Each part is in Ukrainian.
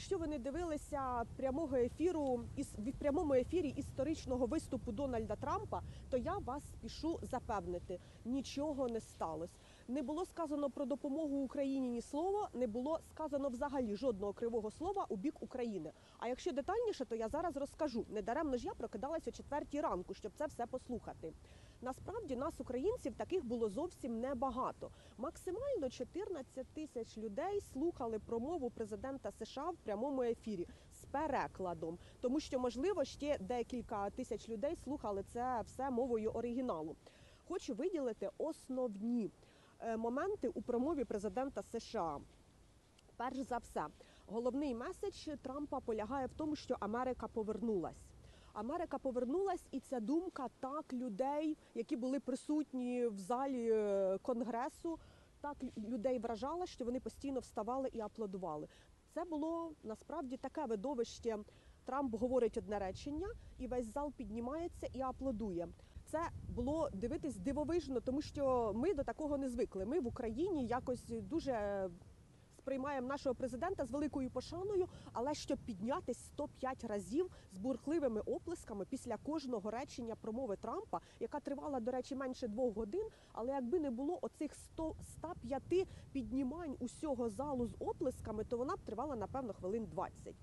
якщо ви не дивилися прямого ефіру із в прямому ефірі історичного виступу Дональда Трампа, то я вас спішу запевнити, нічого не сталося. Не було сказано про допомогу Україні ні слова, не було сказано взагалі жодного кривого слова у бік України. А якщо детальніше, то я зараз розкажу. Недаремно ж я прокидалася о четвертій ранку, щоб це все послухати. Насправді нас, українців, таких було зовсім небагато. Максимально 14 тисяч людей слухали промову президента США в прямому ефірі з перекладом, тому що можливо ще декілька тисяч людей слухали це все мовою оригіналу. Хочу виділити основні моменти у промові президента США. Перш за все, головний меседж Трампа полягає в тому, що Америка повернулась. Америка повернулась, і ця думка так людей, які були присутні в залі е, конгресу, так людей вражала, що вони постійно вставали і аплодували. Це було насправді таке видовище. Трамп говорить одне речення, і весь зал піднімається і аплодує. Це було дивитись дивовижно, тому що ми до такого не звикли. Ми в Україні якось дуже сприймаємо нашого президента з великою пошаною, але щоб піднятись 105 разів з бурхливими оплесками після кожного речення промови Трампа, яка тривала, до речі, менше двох годин. Але якби не було оцих 100, 105 піднімань усього залу з оплесками, то вона б тривала напевно хвилин 20.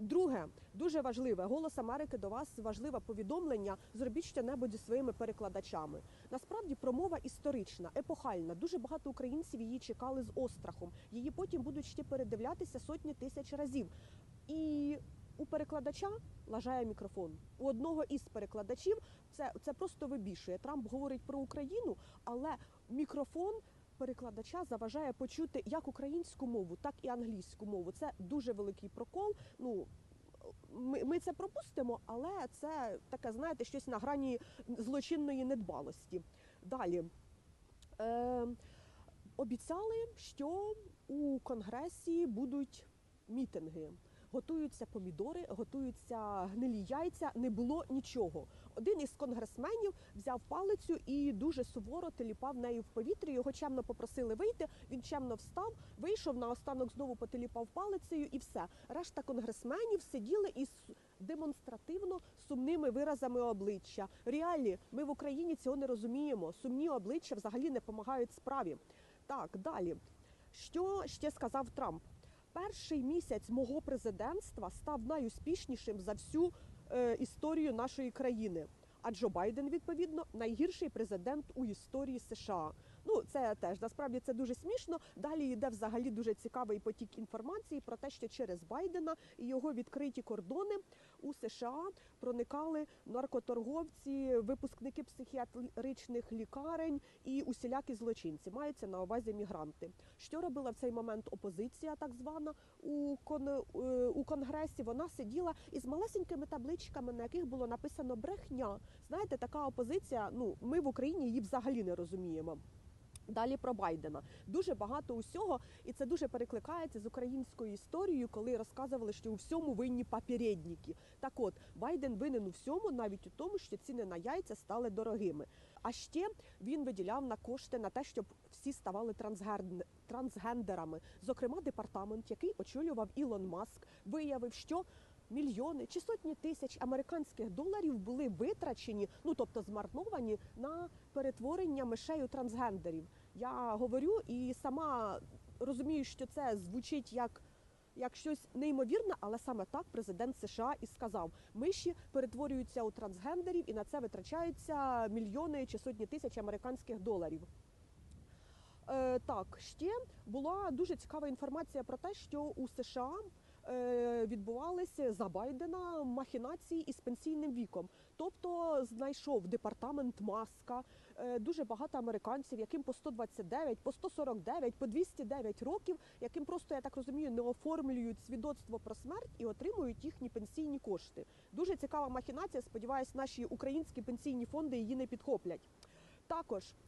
Друге, дуже важливе, голос Америки до вас важливе повідомлення. Зробіть що-небудь зі своїми перекладачами. Насправді промова історична, епохальна. Дуже багато українців її чекали з острахом. Її потім будуть ще передивлятися сотні тисяч разів. І у перекладача лажає мікрофон. У одного із перекладачів це, це просто вибішує. Трамп говорить про Україну, але мікрофон перекладача заважає почути як українську мову, так і англійську мову. Це дуже великий прокол. Ну ми, ми це пропустимо, але це таке, знаєте, щось на грані злочинної недбалості. Далі. Е, обіцяли, що у Конгресі будуть мітинги. Готуються помідори, готуються гнилі яйця. Не було нічого. Один із конгресменів взяв палицю і дуже суворо теліпав нею в повітрі. Його чемно попросили вийти. Він чемно встав, вийшов наостанок знову потеліпав палицею, і все. Решта конгресменів сиділи із демонстративно сумними виразами обличчя. Реалі, ми в Україні цього не розуміємо. Сумні обличчя взагалі не допомагають справі. Так, далі. Що ще сказав Трамп? Перший місяць мого президентства став найуспішнішим за всю е, історію нашої країни. А Джо Байден, відповідно, найгірший президент у історії США. Ну, це теж насправді це дуже смішно. Далі йде взагалі дуже цікавий потік інформації про те, що через Байдена і його відкриті кордони у США проникали наркоторговці, випускники психіатричних лікарень і усілякі злочинці. Маються на увазі мігранти. Що робила в цей момент опозиція, так звана у кон е, у конгресі? Вона сиділа із малесенькими табличками, на яких було написано брехня. Знаєте, така опозиція. Ну ми в Україні її взагалі не розуміємо. Далі про Байдена дуже багато усього, і це дуже перекликається з українською історією, коли розказували, що у всьому винні папірєдніки. Так от Байден винен у всьому, навіть у тому, що ціни на яйця стали дорогими. А ще він виділяв на кошти на те, щоб всі ставали трансген- трансгендерами. Зокрема, департамент, який очолював Ілон Маск, виявив, що Мільйони чи сотні тисяч американських доларів були витрачені, ну тобто змарновані на перетворення мишей у трансгендерів. Я говорю і сама розумію, що це звучить як, як щось неймовірне, але саме так президент США і сказав: миші перетворюються у трансгендерів, і на це витрачаються мільйони чи сотні тисяч американських доларів. Е, так, ще була дуже цікава інформація про те, що у США відбувалися за Байдена махінації із пенсійним віком. Тобто знайшов департамент Маска е, дуже багато американців, яким по 129, по 149, по 209 років, яким просто я так розумію, не оформлюють свідоцтво про смерть і отримують їхні пенсійні кошти. Дуже цікава махінація. Сподіваюсь, наші українські пенсійні фонди її не підхоплять. Також Е,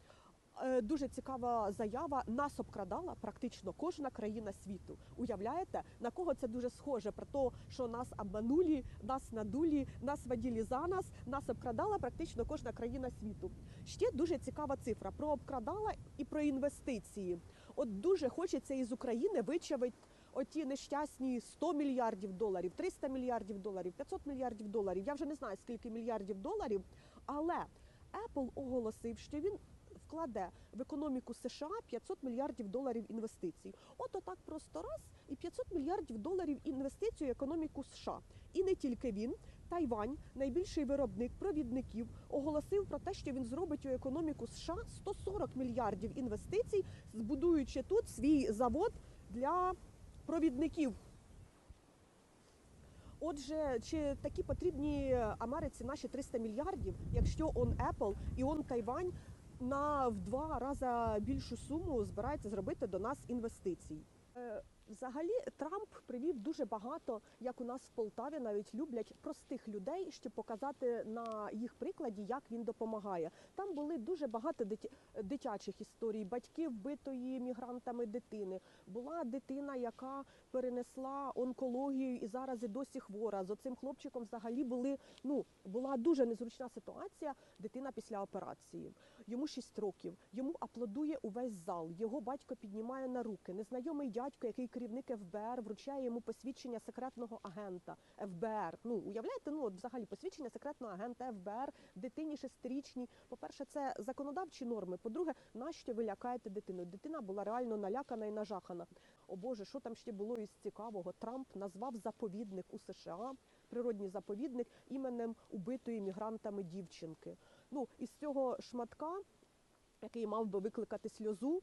Дуже цікава заява. Нас обкрадала практично кожна країна світу. Уявляєте, на кого це дуже схоже? Про те, що нас обманули, нас надулі, нас водили за нас, нас обкрадала практично кожна країна світу. Ще дуже цікава цифра про обкрадала і про інвестиції. От дуже хочеться із України вичавити оті нещасні 100 мільярдів доларів, 300 мільярдів доларів, 500 мільярдів доларів. Я вже не знаю скільки мільярдів доларів, але Apple оголосив, що він вкладе в економіку США 500 мільярдів доларів інвестицій. От отак просто раз і 500 мільярдів доларів інвестицій в економіку США. І не тільки він. Тайвань, найбільший виробник провідників, оголосив про те, що він зробить у економіку США 140 мільярдів інвестицій, збудуючи тут свій завод для провідників. Отже, чи такі потрібні Америці наші 300 мільярдів, якщо он Apple і он Тайвань на в два рази більшу суму збирається зробити до нас інвестицій? Е, Взагалі Трамп привів дуже багато, як у нас в Полтаві навіть люблять простих людей, щоб показати на їх прикладі, як він допомагає. Там були дуже багато дитячих історій, батьки вбитої мігрантами дитини. Була дитина, яка перенесла онкологію і зараз і досі хвора. З оцим хлопчиком взагалі були ну була дуже незручна ситуація. Дитина після операції. Йому 6 років. Йому аплодує увесь зал. Його батько піднімає на руки. Незнайомий дядько, який керівник ФБР, вручає йому посвідчення секретного агента ФБР. Ну уявляєте, ну от взагалі посвідчення секретного агента ФБР дитині шестирічній. По-перше, це законодавчі норми. По-друге, нащо ви лякаєте дитину? Дитина була реально налякана і нажахана. О Боже, що там ще було із цікавого? Трамп назвав заповідник у США, природній заповідник іменем убитої мігрантами дівчинки. Ну із цього шматка, який мав би викликати сльозу.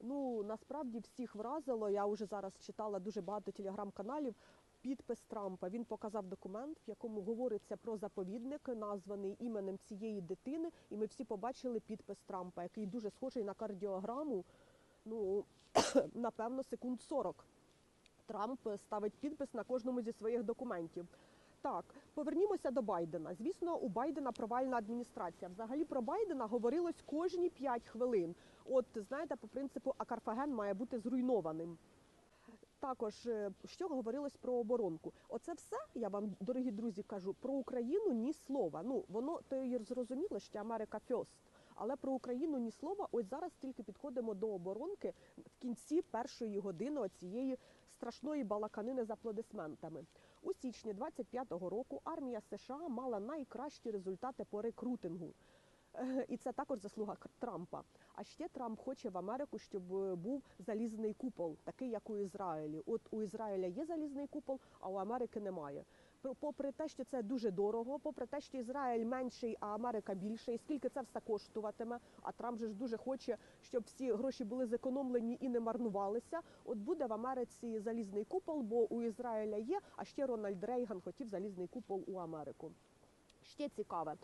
Ну насправді всіх вразило. Я вже зараз читала дуже багато телеграм-каналів. Підпис Трампа він показав документ, в якому говориться про заповідник, названий іменем цієї дитини. І ми всі побачили підпис Трампа, який дуже схожий на кардіограму. Ну напевно, секунд 40. Трамп ставить підпис на кожному зі своїх документів. Так, повернімося до Байдена. Звісно, у Байдена провальна адміністрація. Взагалі про Байдена говорилось кожні 5 хвилин. От знаєте, по принципу, а Карфаген має бути зруйнованим. Також е, що говорилось про оборонку? Оце все я вам, дорогі друзі, кажу про Україну ні слова. Ну воно то і зрозуміло, що Америка фьост. Але про Україну ні слова. Ось зараз тільки підходимо до оборонки в кінці першої години оцієї страшної балаканини з аплодисментами. У січні 25-го року армія США мала найкращі результати по рекрутингу. І це також заслуга Трампа. А ще Трамп хоче в Америку, щоб е, був залізний купол, такий як у Ізраїлі. От у Ізраїля є залізний купол, а у Америки немає. Попри те, що це дуже дорого, попри те, що Ізраїль менший, а Америка більший, скільки це все коштуватиме. А Трамп же ж дуже хоче, щоб всі гроші були зекономлені і не марнувалися. От буде в Америці залізний купол, бо у Ізраїля є. А ще Рональд Рейган хотів залізний купол у Америку. Ще цікаве.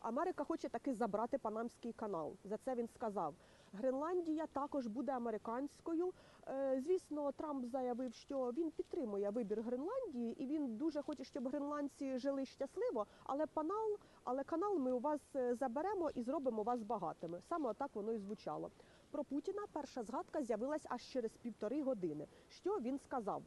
Америка хоче таки забрати Панамський канал. За це він сказав. Гренландія також буде американською. Е, Звісно, Трамп заявив, що він підтримує вибір Гренландії, і він дуже хоче, щоб гренландці жили щасливо. Але панал, але канал ми у вас е, заберемо і зробимо вас багатими. Саме так воно і звучало. Про Путіна перша згадка з'явилась аж через півтори години. Що він сказав?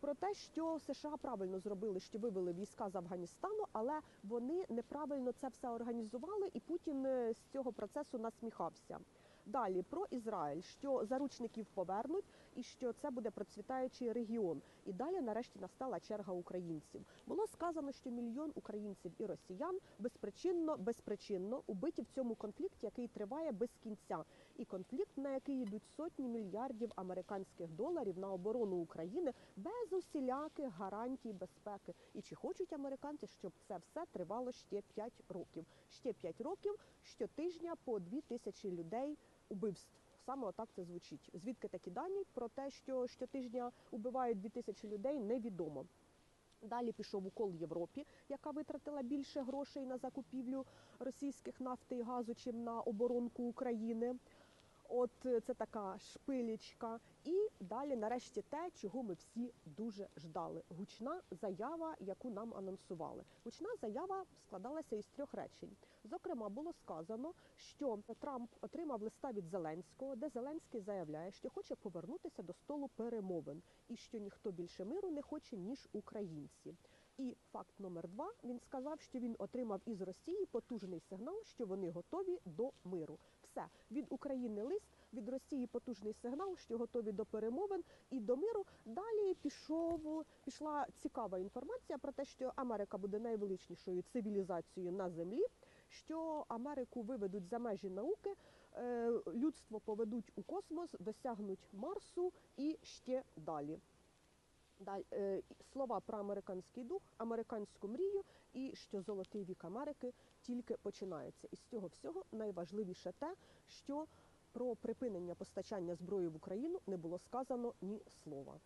Про те, що США правильно зробили, що вивели війська з Афганістану, але вони неправильно це все організували, і Путін е, з цього процесу насміхався. Далі про Ізраїль, що заручників повернуть, і що це буде процвітаючий регіон. І далі, нарешті, настала черга українців. Було сказано, що мільйон українців і росіян безпричинно безпричинно убиті в цьому конфлікті, який триває без кінця, і конфлікт, на який йдуть сотні мільярдів американських доларів на оборону України без усіляких гарантій безпеки. І чи хочуть американці, щоб це все тривало ще 5 років? Ще 5 років щотижня по 2 тисячі людей убивств. Саме отак це звучить. Звідки такі дані про те, що щотижня убивають 2 тисячі людей, невідомо. Далі пішов укол Європі, яка витратила більше грошей на закупівлю російських нафти і газу, чим на оборонку України. От е, це така шпилічка. І далі, нарешті, те, чого ми всі дуже ждали. Гучна заява, яку нам анонсували. Гучна заява складалася із трьох речень. Зокрема, було сказано, що Трамп отримав листа від Зеленського, де Зеленський заявляє, що хоче повернутися до столу перемовин, і що ніхто більше миру не хоче ніж українці. І факт номер два він сказав, що він отримав із Росії потужний сигнал, що вони готові до миру. все від України лист, від Росії потужний сигнал, що готові до перемовин і до миру. Далі пішов пішла цікава інформація про те, що Америка буде найвеличнішою цивілізацією на землі, що Америку виведуть за межі науки, е, людство поведуть у космос, досягнуть Марсу і ще далі. Далі е, слова про американський дух, американську мрію, і що золотий вік Америки тільки починається. І з цього всього найважливіше те, що про припинення постачання зброї в Україну не було сказано ні слова.